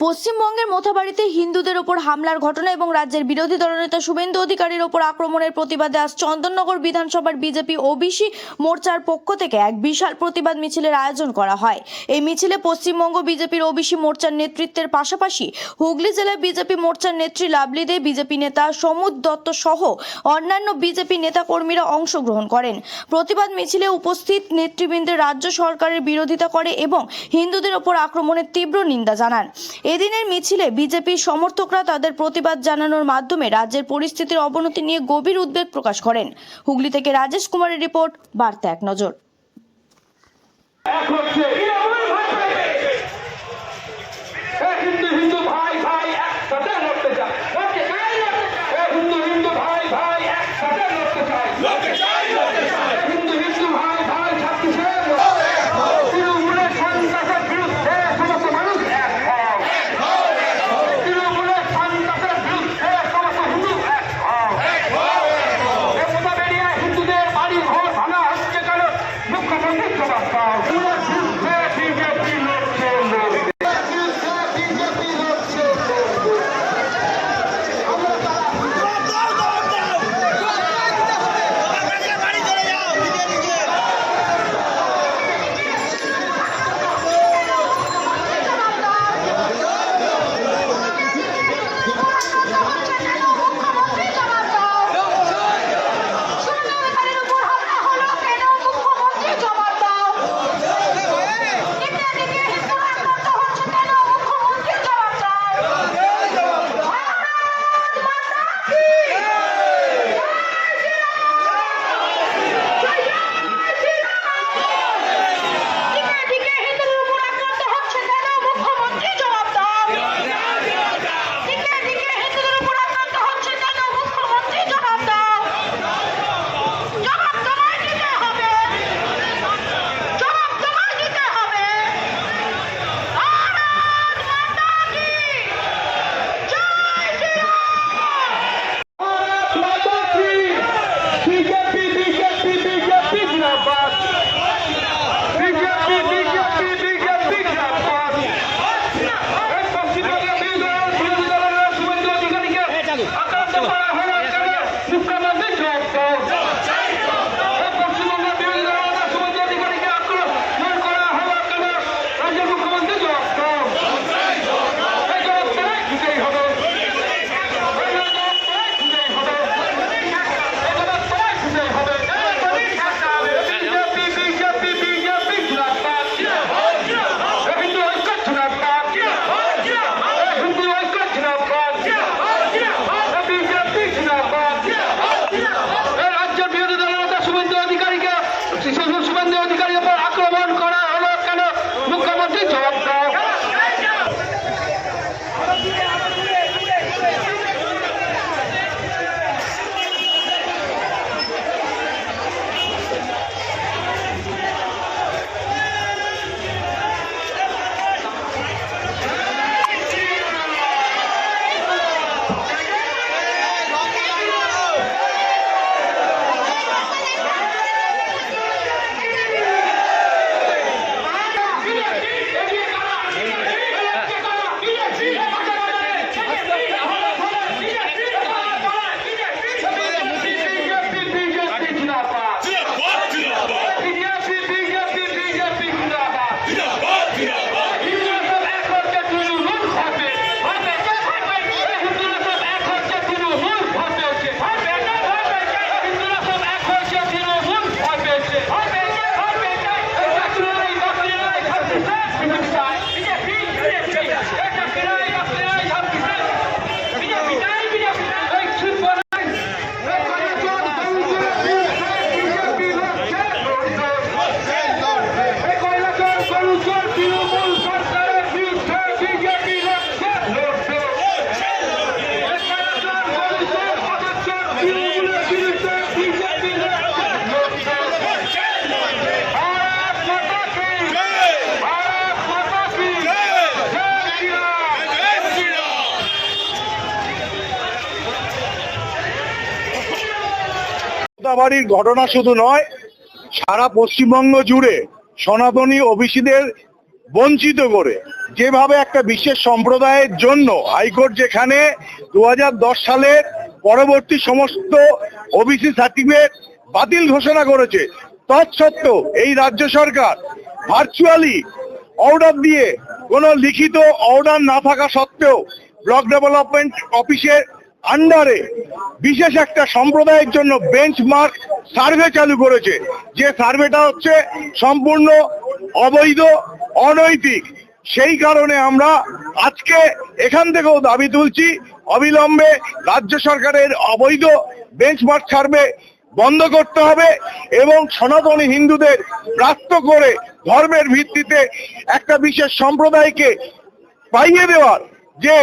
পশ্চিমবঙ্গের মোথাবাড়িতে হিন্দুদের ওপর হামলার ঘটনা এবং রাজ্যের বিরোধী দলনেতা শুভেন্দু অধিকারীর ওপর আক্রমণের প্রতিবাদে আজ চন্দননগর বিধানসভার বিজেপি ওবিসি মোর্চার পক্ষ থেকে এক বিশাল প্রতিবাদ মিছিলের আয়োজন করা হয়। এই মিছিলে পশ্চিমবঙ্গ বিজেপির ওবিসি মোর্চার নেতৃত্বের পাশাপাশি হুগলি জেলার বিজেপি মোর্চার নেত্রী লাভলি দে বিজেপি নেতা সমুদ দত্ত সহ অন্যান্য বিজেপি নেতাকর্মীরা অংশগ্রহণ করেন। প্রতিবাদ মিছিলে উপস্থিত নেতৃবৃন্দের রাজ্য সরকারের বিরোধিতা করে এবং হিন্দুদের ওপর আক্রমণের তীব্র নিন্দা জানান। এদিনের মিছিলে বিজেপির সমর্থকরা তাদের প্রতিবাদ জানানোর মাধ্যমে রাজ্যের পরিস্থিতির অবনতি নিয়ে গভীর উদ্বেগ প্রকাশ করেন। হুগলি থেকে রাজেশ কুমারের রিপোর্ট বার্তা এক নজর। বাড়ির ঘটনা শুধু নয়, সারা পশ্চিমবঙ্গ জুড়ে সনাতনী ওবিসিদের বঞ্চিত করে। যেভাবে একটা বিশেষ সম্প্রদায়ের জন্য হাইকোর্ট যেখানে দু সালের পরবর্তী সমস্ত ওবিসি সার্টিফিকেট বাতিল ঘোষণা করেছে, তৎসত্ত্বেও এই রাজ্য সরকার ভার্চুয়ালি অর্ডার দিয়ে কোনো লিখিত অর্ডার না থাকা সত্ত্বেও ব্লক ডেভেলপমেন্ট অফিসের আন্ডারে বিশেষ একটা সম্প্রদায়ের জন্য বেঞ্চমার্ক সার্ভে চালু করেছে। যে সার্ভেটা হচ্ছে সম্পূর্ণ অবৈধ, অনৈতিক। সেই কারণে আমরা আজকে এখান থেকেও দাবি তুলছি, অবিলম্বে রাজ্য সরকারের অবৈধ বেঞ্চমার্ক সার্ভে বন্ধ করতে হবে এবং সনাতনী হিন্দুদের প্রাপ্ত করে ধর্মের ভিত্তিতে একটা বিশেষ সম্প্রদায়কে পাইয়ে দেওয়ার যে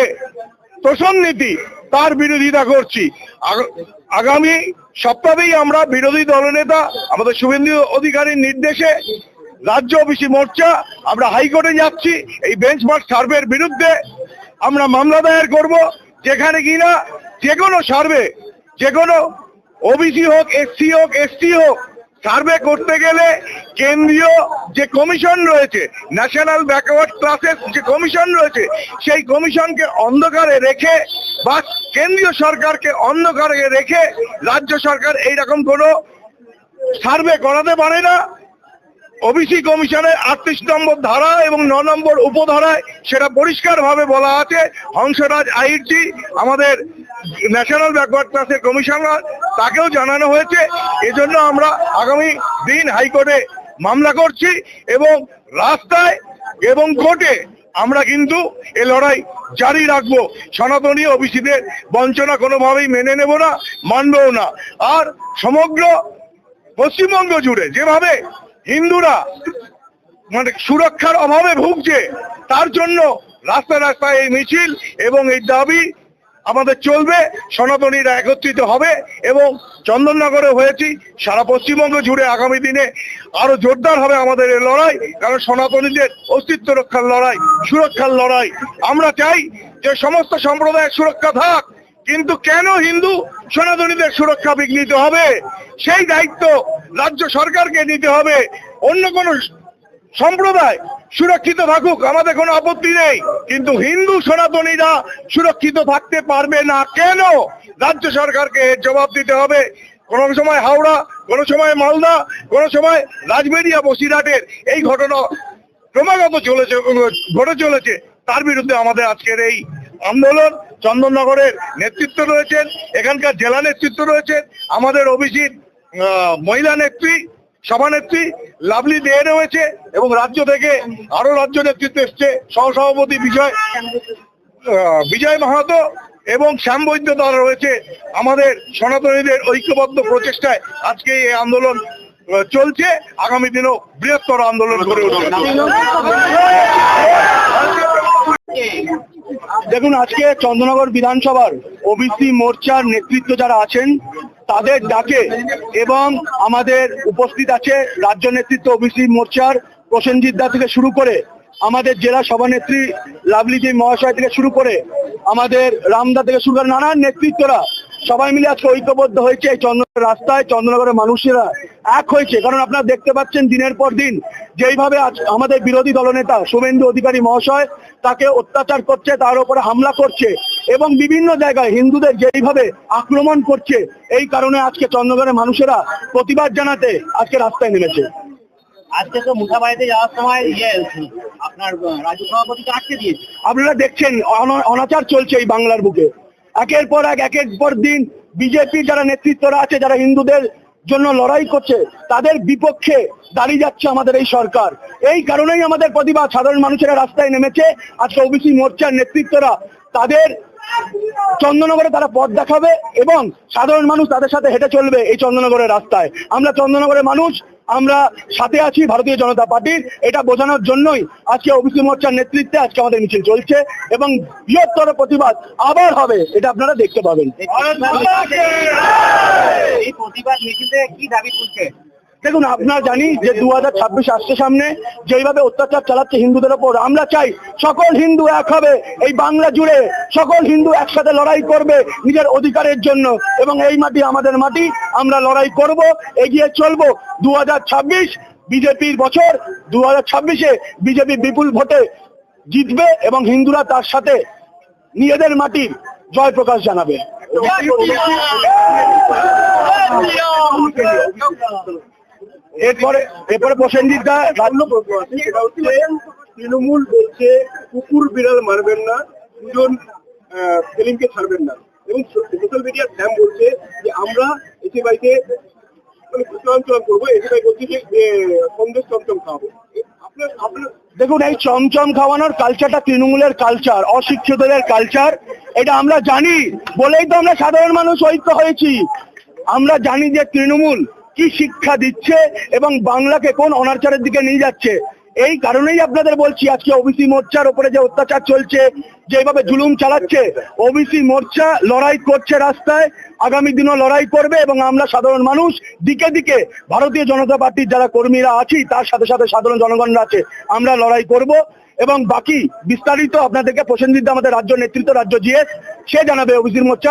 তোষণ নীতি তার বিরোধিতা করছি। আগ- আগামী সপ্তাহেই আমরা বিরোধী দলনেতা আমাদের শুভেন্দু অধিকারীর নির্দেশে রাজ্য ওবিসি মোর্চা, আমরা হাইকোর্টে যাচ্ছি, এই বেঞ্চমার্ক সার্ভের বিরুদ্ধে আমরা মামলা দায়ের করব। যেখানে কিনা যে কোনো সার্ভে যে কোনো ওবিসি হোক, এসসি হোক, এসটি হোক, সার্ভে করতে গেলে কেন্দ্রীয় যে কমিশন রয়েছে, ন্যাশনাল ব্যাকওয়ার্ড ক্লাসেস যে কমিশন রয়েছে, সেই কমিশনকে অন্ধকারে রেখে বা কেন্দ্রীয় সরকারকে অন্ধকারে রেখে রাজ্য সরকার এইরকম কোনো সার্ভে করাতে পারে না। ওবিসি কমিশনের আটত্রিশ নম্বর ধারা এবং ন নম্বর উপধারায় সেটা পরিষ্কারভাবে বলা আছে। হংসরাজ আইরজি আমাদের ন্যাশনাল ব্যাকওয়ার্ড ক্লাসের কমিশনার, তাকেও জানানো হয়েছে। এজন্য আমরা আগামী দিন হাইকোর্টে মামলা করছি এবং রাস্তায় এবং কোর্টে আমরা কিন্তু এ লড়াই জারি রাখব। সনাতনী অভিষিদের বঞ্চনা কোনোভাবেই মেনে নেব না, মানবও না। আর সমগ্র পশ্চিমবঙ্গ জুড়ে যেভাবে হিন্দুরা মানে সুরক্ষার অভাবে ভুগছে, তার জন্য রাস্তায় রাস্তায় এই মিছিল এবং এই দাবি আমাদের চলবে, সনাতনীরা একত্রিত হবে এবং চন্দননগরে হয়েছি, সারা পশ্চিমবঙ্গ জুড়ে আগামী দিনে আরও জোরদার হবে আমাদের এই লড়াই, কারণ সনাতনীদের অস্তিত্ব রক্ষার লড়াই, সুরক্ষার লড়াই। আমরা চাই যে সমস্ত সম্প্রদায়ের সুরক্ষা থাক, কিন্তু কেন হিন্দু সনাতনীদের সুরক্ষা বিঘ্নিত হবে? সেই দায়িত্ব রাজ্য সরকারকে নিতে হবে। অন্য কোন সম্প্রদায় সুরক্ষিত থাকুক, আমাদের কোনো আপত্তি নেই। কিন্তু হিন্দু সনাতনীরা সুরক্ষিত থাকতে পারবে না। কেন? রাজ্য সরকারকে জবাব দিতে হবে। কোনো সময় হাওড়া, কোনো সময় মালদা, কোনো সময় রাজবেরিয়া, বসিরহাটের এই ঘটনা ক্রমাগত চলেছে, ঘটে চলেছে। তার বিরুদ্ধে আমাদের আজকের এই আন্দোলন, চন্দননগরের নেতৃত্ব রয়েছেন, এখানকার জেলা নেতৃত্ব রয়েছেন, আমাদের অভিজিৎ মহিলা নেত্রী সভানেত্রী লাভলি দে রয়েছে এবং রাজ্য থেকে আরও রাজ্য নেতৃত্ব এসছে, সহসভাপতি বিজয় বিজয় মাহাতো এবং শ্যাম বৈদ্য দ্বারা রয়েছে আমাদের সনাতনীদের ঐক্যবদ্ধ প্রচেষ্টায় আজকে এই আন্দোলন চলছে। আগামী দিনেও বৃহত্তর আন্দোলন করে উঠবে। দেখুন, আজকে চন্দ্রনগর বিধানসভার ওবিসি মোর্চার নেতৃত্ব যারা আছেন তাদের ডাকে এবং আমাদের উপস্থিত আছে রাজ্য নেতৃত্ব ওবিসি মোর্চার প্রসেনজিৎ দা থেকে শুরু করে আমাদের জেলা সভানেত্রী লাভলিজি মহাশয় থেকে শুরু করে আমাদের রামদা থেকে শুরু করে নানান নেতৃত্বরা সবাই মিলে আজকে ঐক্যবদ্ধ হয়েছে এই চন্দ্র রাস্তায়, চন্দ্রনগরের মানুষেরা এক হয়েছে। কারণ আপনারা দেখতে পাচ্ছেন দিনের পর দিন যেইভাবে আজ আমাদের বিরোধী দলনেতা শুভেন্দু অধিকারী মহাশয় তাকে অত্যাচার করছে, তার উপরে হামলা করছে। এবং বিভিন্ন জায়গায় হিন্দুদের যেইভাবে আক্রমণ করছে এই কারণে আজকে চন্দ্রনগরের মানুষেরা প্রতিবাদ জানাতে আজকে রাস্তায় নেমেছে। আজকে তো মুখাবাড়িতে যাওয়ার সময় ইয়ে আপনার রাজ্য সভাপতিকে আটকে দিয়েছে। আপনারা দেখছেন অনাচার চলছে এই বাংলার বুকে। একের পর এক একের পর দিন বিজেপির যারা নেতৃত্বরা আছে যারা হিন্দুদের জন্য লড়াই করছে তাদের বিপক্ষে দাঁড়িয়ে যাচ্ছে আমাদের এই সরকার। এই কারণেই আমাদের প্রতিবাদ। সাধারণ মানুষেরা রাস্তায় নেমেছে। আজকে ওবিসি মোর্চার নেতৃত্বরা তাদের চন্দননগরে তারা পথ দেখাবে এবং সাধারণ মানুষ তাদের সাথে হেঁটে চলবে এই চন্দননগরের রাস্তায়। আমরা চন্দননগরের মানুষ আমরা সাথে আছি ভারতীয় জনতা পার্টির। এটা বোঝানোর জন্যই আজকে ওবিসি মোর্চার নেতৃত্বে আজকে আমাদের মিছিল চলছে এবং বৃহত্তর প্রতিবাদ আবার হবে এটা আপনারা দেখতে পাবেন। এই প্রতিবাদ মিছিলে কি দাবি তুলছে? দেখুন, আপনারা জানি যে দু হাজার ছাব্বিশ আসছে সামনে, যেইভাবে অত্যাচার চালাচ্ছে হিন্দুদের ওপর। আমরা চাই সকল হিন্দু এক হবে, এই বাংলা জুড়ে সকল হিন্দু একসাথে লড়াই করবে নিজের অধিকারের জন্য। এবং এই মাটি আমাদের মাটি, আমরা লড়াই করব, এগিয়ে চলবো। দু হাজার ছাব্বিশ বিজেপির বছর দু হাজার ছাব্বিশে বিজেপি বিপুল ভোটে জিতবে এবং হিন্দুরা তার সাথে নিজেদের মাটির জয় প্রকাশ জানাবে। এরপরে এরপরে প্রসেনজিৎ দা হচ্ছে তৃণমূল বলছে কুকুর বিড়াল মারবেন না দুজন আহ, সেলিমকে ছাড়বেন না। এবং সোশ্যাল মিডিয়ার স্যাম বলছে যে আমরা এসে বাড়িতে মানে চলাচল করব এসে বাড়ি বলছি যে সন্দেশ চমচম খাওয়াবো। দেখুন এই চমচম খাওয়ানোর কালচারটা তৃণমূলের কালচার অশিক্ষিতদের কালচার এটা আমরা জানি। বলেই তো আমরা সাধারণ মানুষ ঐক্য হয়েছি। আমরা জানি যে তৃণমূল কি শিক্ষা দিচ্ছে এবং বাংলাকে কোন অনাচারের দিকে নিয়ে যাচ্ছে? এই কারণেই আপনাদের বলছি, আজকে ওবিসি মোর্চার উপরে যে অত্যাচার চলছে যেভাবে জুলুম চালাচ্ছে ওবিসি মোর্চা লড়াই করছে রাস্তায়, আগামী দিনও লড়াই করবে এবং আমরা সাধারণ মানুষ, দিকে দিকে ভারতীয় জনতা পার্টির যারা কর্মীরা আছি, তার সাথে সাথে সাধারণ জনগণরা আছে, আমরা লড়াই করব এবং বাকি বিস্তারিত আপনাদেরকে প্রসেনজিৎ আমাদের রাজ্য নেতৃত্ব, রাজ্য জিএস সে জানাবে ওবিসি মোর্চার।